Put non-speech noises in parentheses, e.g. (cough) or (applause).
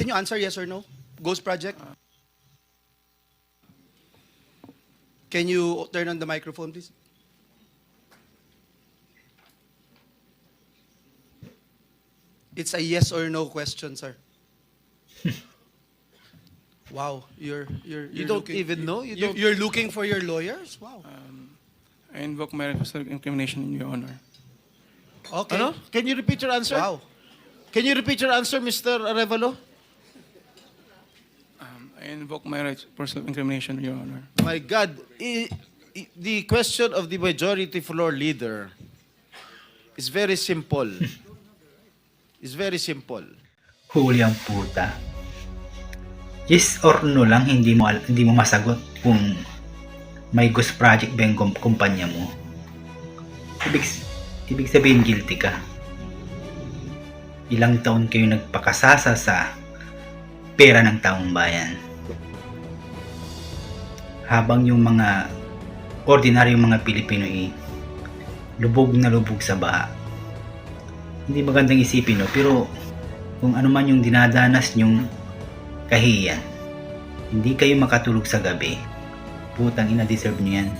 Can you answer yes or no? Ghost Project? Can you turn on the microphone, please? It's a yes or no question, sir. (laughs) wow, you're you're, you're You don't looking, even know? You You don't- You're looking for your lawyers? Wow. Um, I invoke my right to self-incrimination in your honor. Okay. Ano? Can you repeat your answer? Wow. Can you repeat your answer, Mr. Arevalo? I invoke my right for self-incrimination in your honor. My God, i- i- the question of the majority floor leader is very simple. (laughs) It's very simple. huli ang puta. Yes or no lang, hindi mo, al- hindi mo masagot kung may ghost project ba yung kum- kumpanya mo. Ibig, s- ibig sabihin guilty ka. Ilang taon kayo nagpakasasa sa pera ng taong bayan. Habang yung mga ordinaryong mga Pilipino ay lubog na lubog sa baha. Hindi magandang isipin no, pero kung ano man yung dinadanas nyong kahiyan, hindi kayo makatulog sa gabi, putang ina deserve nyo yan.